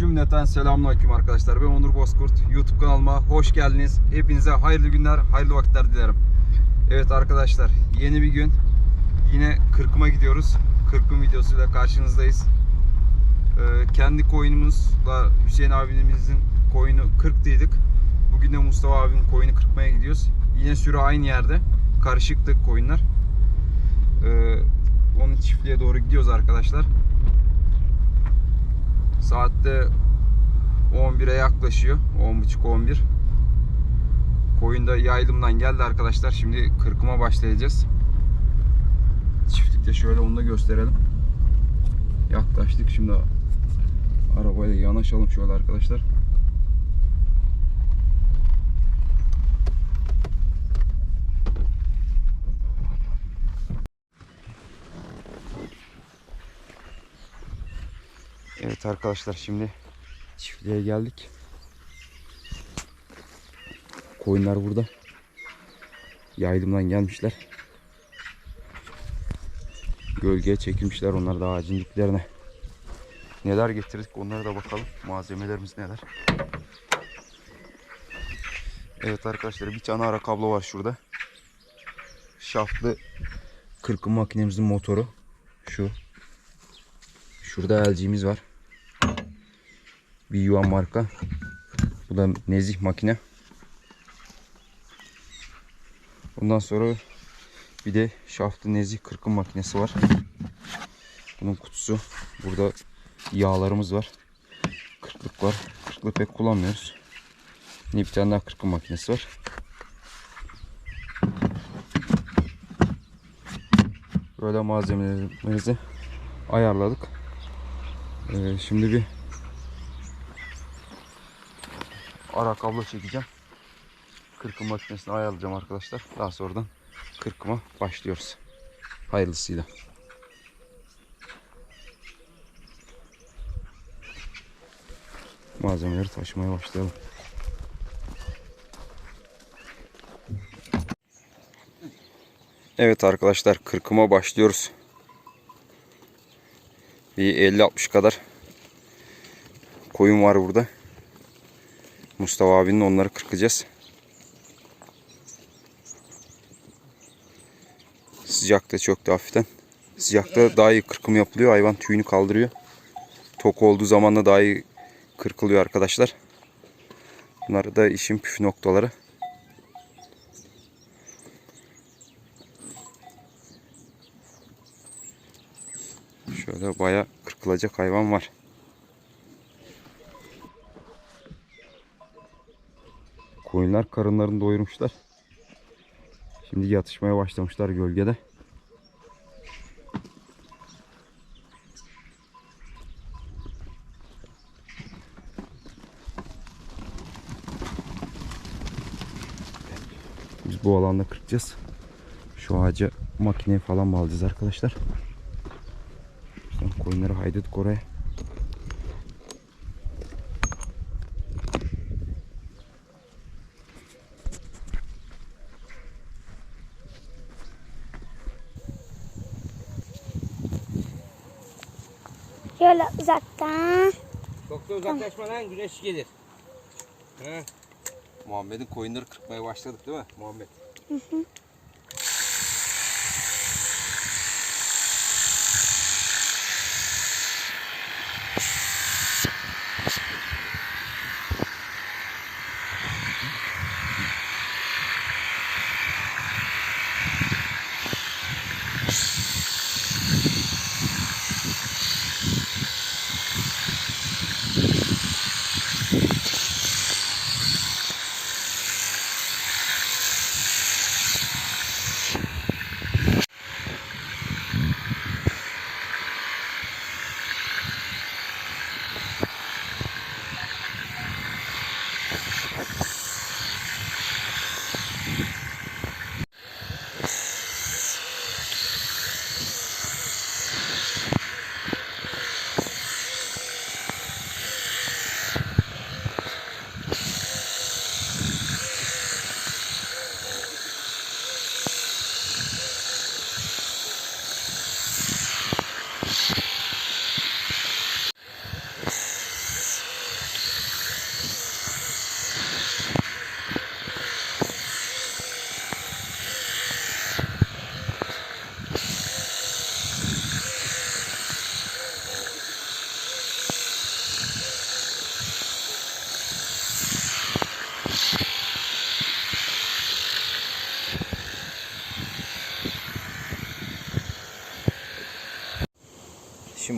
Cümleten selamünaleyküm arkadaşlar. Ben Onur Bozkurt. YouTube kanalıma hoş geldiniz. Hepinize hayırlı günler, hayırlı vakitler dilerim. Evet arkadaşlar, yeni bir gün. Yine kırkıma gidiyoruz. Kırkım videosuyla karşınızdayız. Ee, kendi koyunumuzla Hüseyin abimizin koyunu kırktıydık. Bugün de Mustafa abinin koyunu kırpmaya gidiyoruz. Yine sürü aynı yerde. Karışıktık koyunlar. Ee, onun çiftliğe doğru gidiyoruz arkadaşlar. Saatte 11'e yaklaşıyor. 10.30-11. Koyun da yaylımdan geldi arkadaşlar. Şimdi kırkıma başlayacağız. Çiftlikte şöyle onu da gösterelim. Yaklaştık. Şimdi arabayla yanaşalım şöyle arkadaşlar. Evet arkadaşlar şimdi çiftliğe geldik. Koyunlar burada. Yaylımdan gelmişler. Gölgeye çekilmişler onlar da ağacın diplerine. Neler getirdik onlara da bakalım. Malzemelerimiz neler. Evet arkadaşlar bir tane ara kablo var şurada. Şaftlı kırkım makinemizin motoru. Şu. Şurada LG'miz var. Bir yuvan marka. Bu da nezih makine. Ondan sonra bir de şaftlı nezih kırkım makinesi var. Bunun kutusu. Burada yağlarımız var. Kırklık var. Kırklık pek kullanmıyoruz. Yine bir tane daha kırkım makinesi var. Böyle malzemelerimizi ayarladık. Ee, şimdi bir ara kablo çekeceğim. Kırkım makinesini ayarlayacağım arkadaşlar. Daha sonradan kırkıma başlıyoruz. Hayırlısıyla. Malzemeleri taşımaya başlayalım. Evet arkadaşlar kırkıma başlıyoruz. Bir 50-60 kadar koyun var burada. Mustafa abinin onları kırkacağız. Sıcakta çok da hafiften. Sıcakta daha iyi kırkım yapılıyor. Hayvan tüyünü kaldırıyor. Tok olduğu zaman da daha iyi kırkılıyor arkadaşlar. Bunlar da işin püf noktaları. Şöyle baya kırkılacak hayvan var. Koyunlar karınlarını doyurmuşlar. Şimdi yatışmaya başlamışlar gölgede. Biz bu alanda kırpacağız. Şu ağaca makineye falan bağlayacağız arkadaşlar. Koyunları haydadık oraya. Şöyle uzaktan. Çok da uzaklaşma lan güneş gelir. Ha. Muhammed'in koyunları kırpmaya başladık değil mi Muhammed?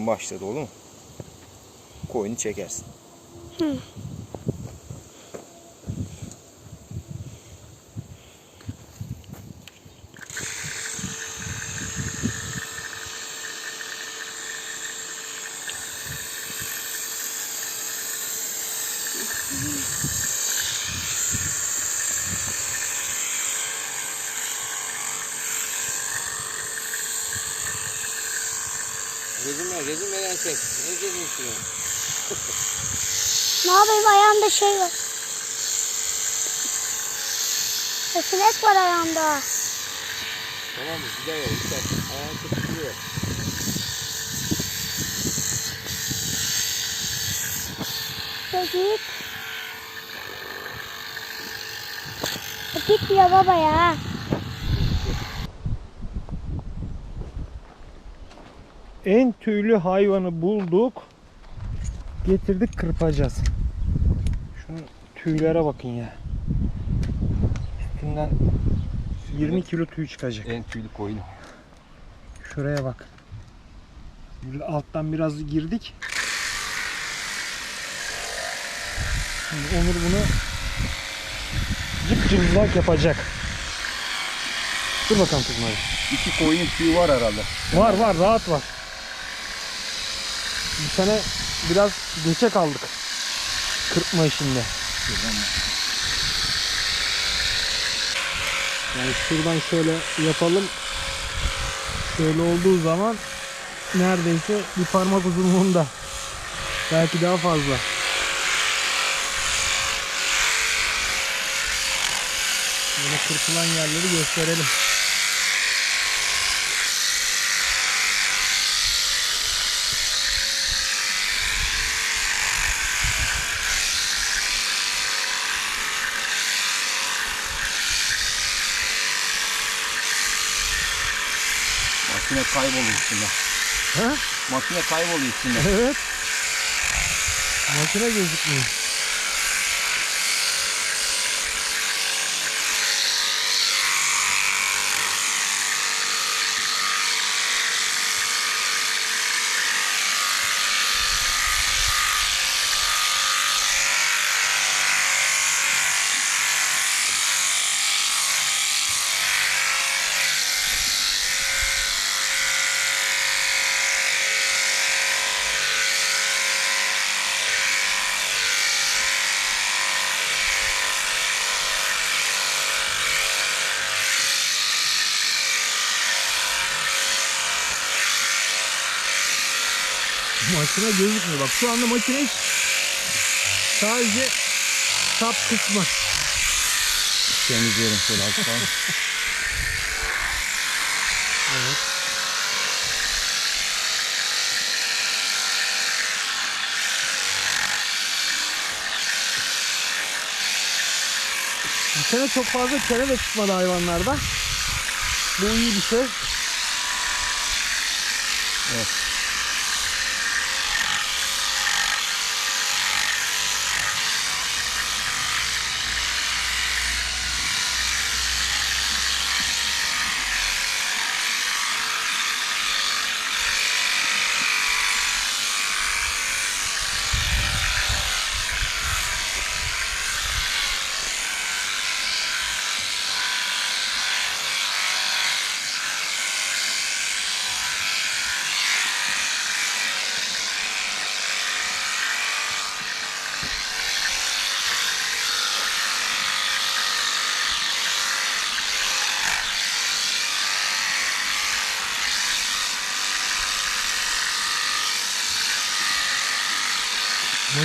Şimdi başladı olur mu? Koyunu çekersin. Gezinme, gezinmeden çek. Ne gezinsin? Ne yapayım ayağımda şey var. E, sinek var ayağımda. Tamam mı? Gider ya, gider. Ayağın tutuluyor. Ya git. Ya Git ya baba ya. En tüylü hayvanı bulduk. Getirdik kırpacağız. Şunun tüylere bakın ya. Üstünden 20 kilo tüy çıkacak. En tüylü koyun. Şuraya bak. Burada alttan biraz girdik. Şimdi Onur bunu cıp cımbızlak yapacak. Dur bakalım kızım hadi. İki koyun tüyü var herhalde. Var var rahat var. Bu sene biraz geçe kaldık. Kırpma işinde. Yani şuradan şöyle yapalım. Şöyle olduğu zaman neredeyse bir parmak uzunluğunda. Belki daha fazla. Böyle kırpılan yerleri gösterelim. Makine kayboluyor içinde. Ha? Makine kayboluyor içinde. Evet. Makine gözükmüyor. Makine gözükmüyor. Bak şu anda makine hiç sadece sap kısmı. Temizleyelim şöyle alttan. Evet. Bu sene çok fazla kere de çıkmadı hayvanlarda. Bu iyi bir şey.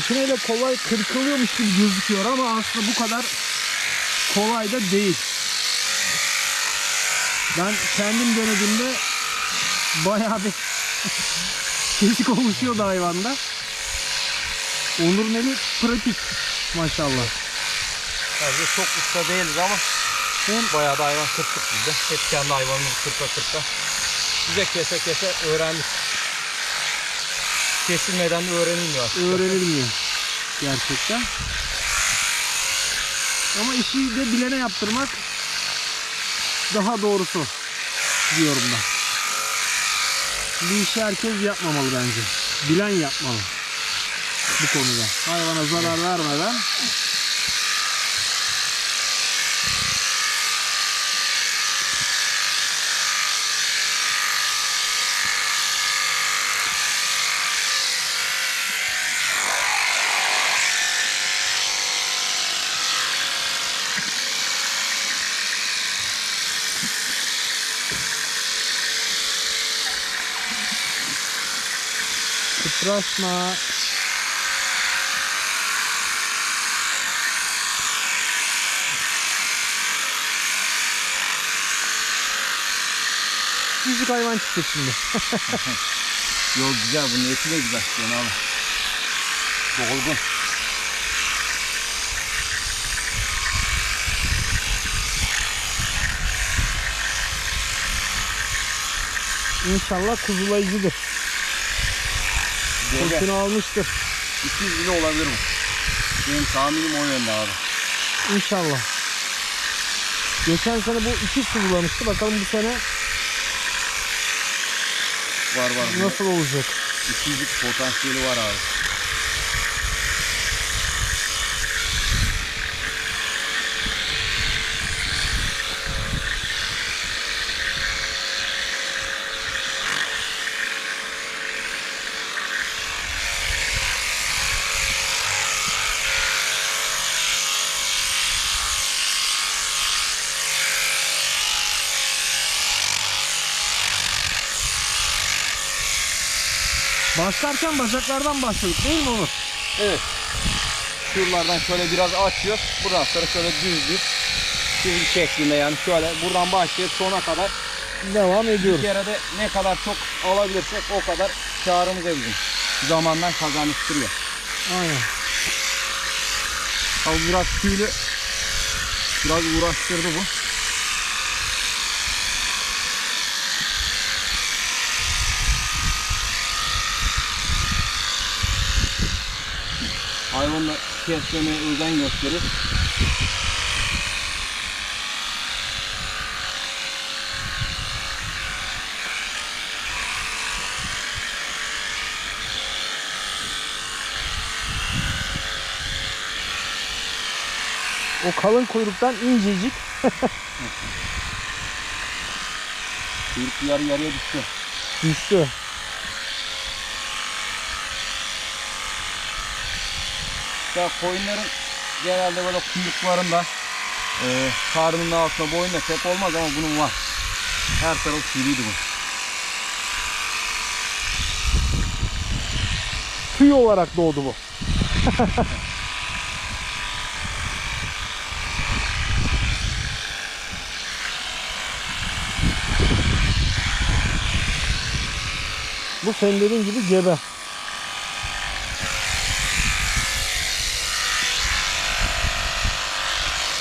Makineyle kolay kırkılıyormuş gibi gözüküyor ama aslında bu kadar kolay da değil. Ben kendim denediğimde bayağı bir kesik oluşuyordu hayvanda. Onur'un eli pratik maşallah. Bence çok usta değiliz ama Hem bayağı da hayvan kırptık biz de. Hep kendi hayvanımızı kırpa kırpa. Bize kese kese öğrendik. Kesilmeden de öğrenilmiyor aslında. öğrenilmiyor gerçekten. Ama işi de bilene yaptırmak daha doğrusu diyorum ben. Bu işi herkes yapmamalı bence. Bilen yapmalı. Bu konuda. Hayvana zarar vermeden Kıpraşma. Küçük hayvan çıktı şimdi. Yol güzel bunun eti de güzel. Yani abi. Dolgun. İnşallah kuzulayıcıdır. Koşunu almıştır. 200 kilo olabilir bu. Benim tahminim o yönde abi. İnşallah. Geçen sene bu iki kuzulamıştı. Bakalım bu sene Var var. nasıl olacak? 200'lük potansiyeli var abi. Başlarken bacaklardan başladık değil mi Onur? Evet. Şuralardan şöyle biraz açıyor. Buradan sonra şöyle düz düz çizgi şeklinde yani şöyle buradan başlayıp sona kadar Devam bir ediyoruz. kere de ne kadar çok alabilirsek o kadar karımıza bizim. Zamandan kazanıştırıyor. Aynen. Tabi biraz tüylü biraz uğraştırdı bu. Hayvanla kesmemeye özen gösterir. O kalın kuyruktan incecik Kuyruk yarı yarıya düştü. düştü. Ya koyunların genelde böyle kuyruklarında e, karnının altında boyunda tek olmaz ama bunun var. Her tarafı tüylüydü bu. Tüy olarak doğdu bu. bu dediğin gibi gebe.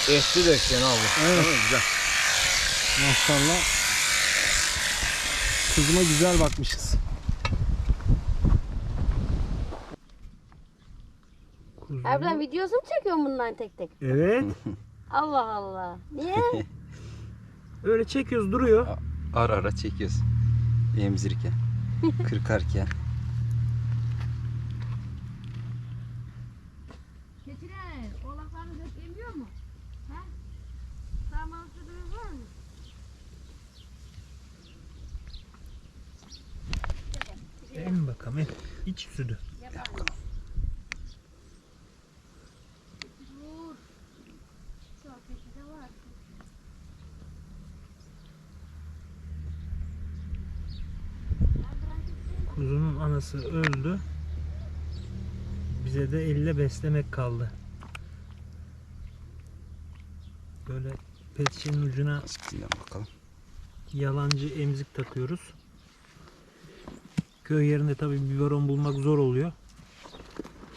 De işte abi. Evet. Güzel. Maşallah. Kızıma güzel bakmışız. Kuzu- Abla videosunu çekiyorsun bundan tek tek. Evet. Allah Allah. Niye? Öyle çekiyoruz duruyor. Ara ara çekiyoruz. Emzirken. Kırkarken. Keçiler, oğlaklarınız hep yemiyor mu? He? Tamam, sütünüz var mı? En bakalım. İç sütü. Kuzunun anası öldü. Bize de elle beslemek kaldı. Böyle pet şişenin ucuna bakalım. yalancı emzik takıyoruz. Köy yerinde tabi biberon bulmak zor oluyor.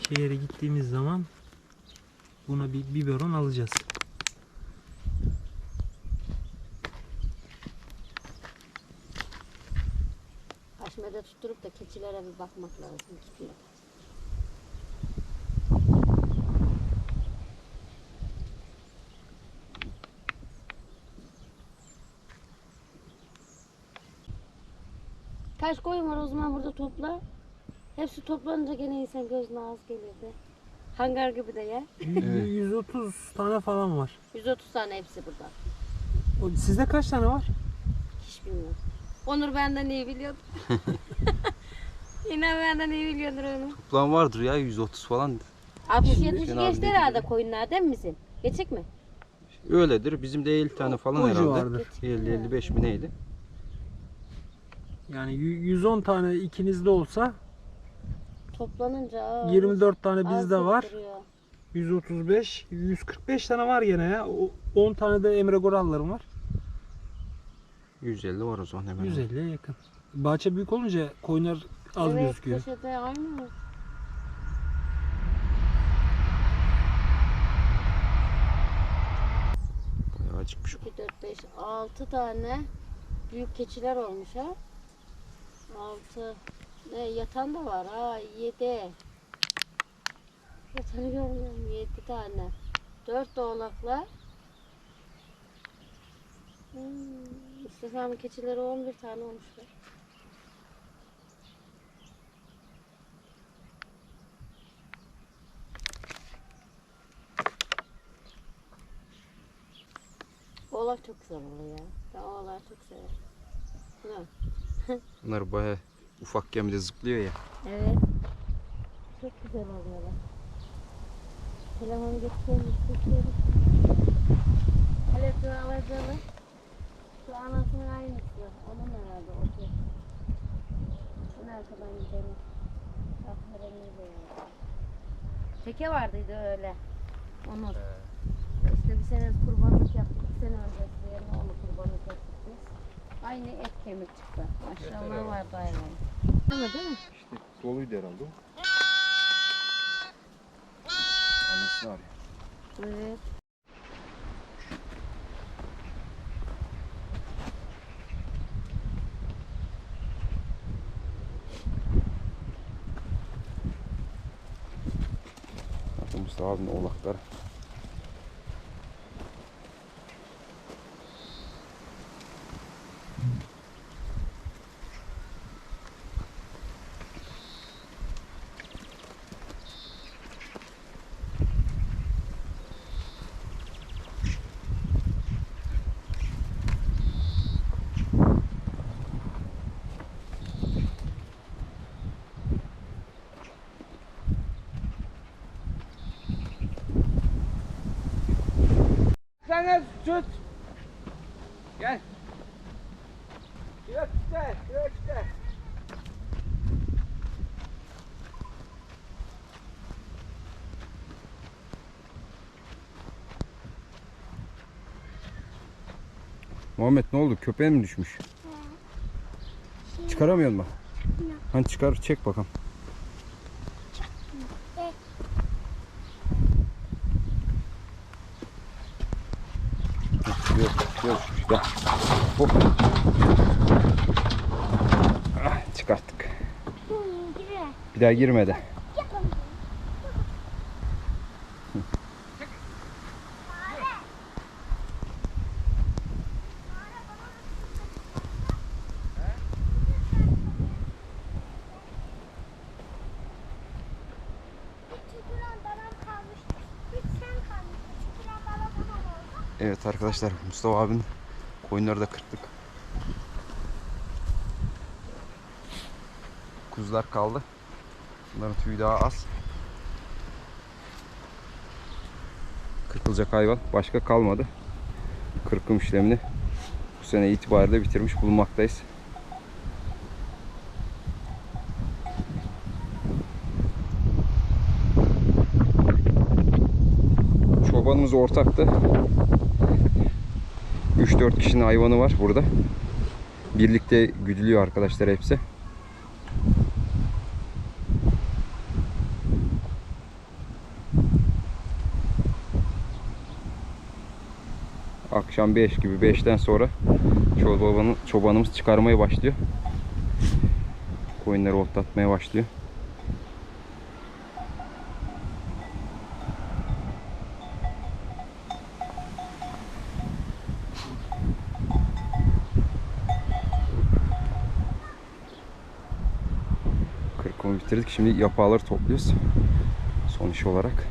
Şehre gittiğimiz zaman buna bir biberon alacağız. Haşmede tutturup da keçilere bir bakmak lazım. Kaç koyun var o zaman burada topla. Hepsi toplanınca gene insan gözüne az gelirdi. Hangar gibi de ya. Evet. 130 tane falan var. 130 tane hepsi burada. O- Sizde kaç tane var? Hiç bilmiyorum. Onur benden iyi biliyordu. İnan benden iyi biliyordur onu. Plan vardır ya 130 falan. 60-70 Hüseyin abi geçti dedi herhalde koyunlar değil mi bizim? Geçik mi? Öyledir. Bizim de 50 tane falan O herhalde. civardır. 50-55 mi neydi? Yani yü- 110 tane ikinizde olsa Toplanınca aa, 24 tane bizde var. duruyor. 135, 145 tane var gene ya. O- 10 tane de Emre Gorallarım var. 150 var o zaman hemen. 150'ye yakın. Bahçe büyük olunca koyunlar az evet, gözüküyor. köşede aynı. Bayağı acıkmış. 2, 4, 5, 6 tane büyük keçiler olmuş ha. 6. Ne yatan da var ha 7. Yatanı görmüyorum 7 tane. 4 de oğlaklar. Hmm, İstesem keçileri 11 tane olmuşlar. Oğlak çok güzel oluyor ya. Ben oğlağı çok severim. Mi? Bunlar bayağı ufakken bile zıplıyor ya. Evet. Çok güzel oluyorlar. Telefonu getireyim, çekiyorum. Hele şu alacalı. Şu anasının aynısı. Onun herhalde o şey. Şunu arkadan gidelim. Aferin de ya. Teke vardıydı öyle. Onun. İşte bir sene kurbanlık yaptık. Bir sene öncesi yerine onu kurbanlık yaptık. Aynı et kemik çıktı. Maşallah vardı hayvan. Değil mi değil mi? İşte doluydu herhalde o. Annesini arıyor. Evet. Bakın Mustafa abinin oğlakları. Sen süt. Gel. Yok işte, yok işte. Muhammed ne oldu? Köpeğe mi düşmüş? Çıkaramıyor mu? Hani çıkar çek bakalım. Hop. Ah, çıkarttık. Bir daha girmedi. Evet arkadaşlar Mustafa abinin koyunları da kırptık. Kuzular kaldı. Bunların tüyü daha az. Kırpılacak hayvan başka kalmadı. Kırkım işlemini bu sene itibariyle bitirmiş bulunmaktayız. Çobanımız ortaktı. 3-4 kişinin hayvanı var burada. Birlikte güdülüyor arkadaşlar hepsi. Akşam 5 gibi 5'ten sonra çobanı, çobanımız çıkarmaya başlıyor. Koyunları otlatmaya başlıyor. Şimdi yapağları topluyoruz. Son iş olarak.